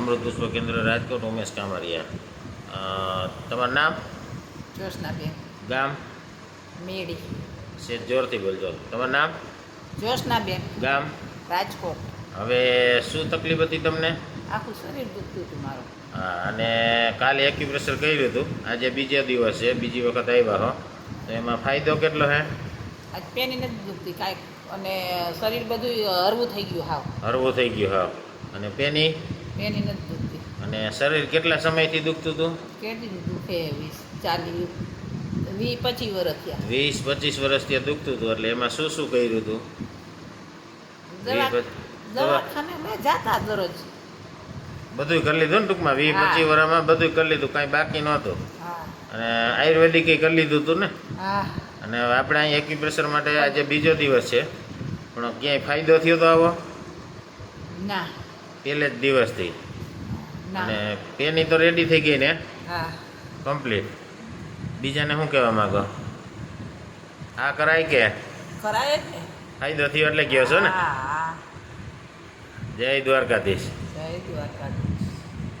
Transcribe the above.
અમૃત પુષ્પ કેન્દ્ર રાજકોટ ઉમેશ કામરિયા. તમારું નામ? જોશનાબેન ગામ? મેળી સેજ જોરથી બોલજો. તમારું નામ? જોશનાબેન ગામ? રાજકોટ. હવે શું તકલીફ હતી તમને? આખું શરીર દુખતું હતું મારું. હા, અને કાલે એક્યુપ્રેશર કર્યું હતું. આજે બીજો દિવસ છે. બીજી વખત આવ્યા હો. તો એમાં ફાયદો કેટલો હે? આજ પેની નથી દુખતી કાંઈક. અને શરીર બધું હરવું થઈ ગયું હાવ. હરવું થઈ ગયું હા. અને પેની? પેની નથી દુખતી. અને શરીર કેટલા સમયથી દુખતું હતું? કેટલી દુખે? વીસ ચાલીસ વીસ પચીસ વર્ષ થયા. વીસ પચીસ વર્ષથી દુખતું હતું એટલે એમાં શું શું કર્યું હતું? દવાખાને મેં જાતા દરરોજ. બધું કરી લીધું ને ટૂંકમાં? વીસ પચીસ વર્ષમાં બધું કરી લીધું કાંઈ બાકી નહોતું. અને આયુર્વેદિક કરી લીધું હતું ને? અને આપણે અહીં એક્યુપ્રેશર માટે આજે બીજો દિવસ છે. પણ ક્યાંય ફાયદો થયો તો આવો? ના. પહેલે જ દિવસથી અને પેની તો રેડી થઈ ગઈ ને? કમ્પ્લીટ બીજાને શું કહેવા માંગો? આ કરાય કે? કરાય ને. ફાયદો થયો એટલે કહો છો ને? જય દ્વારકાધીશ. જય દ્વારકા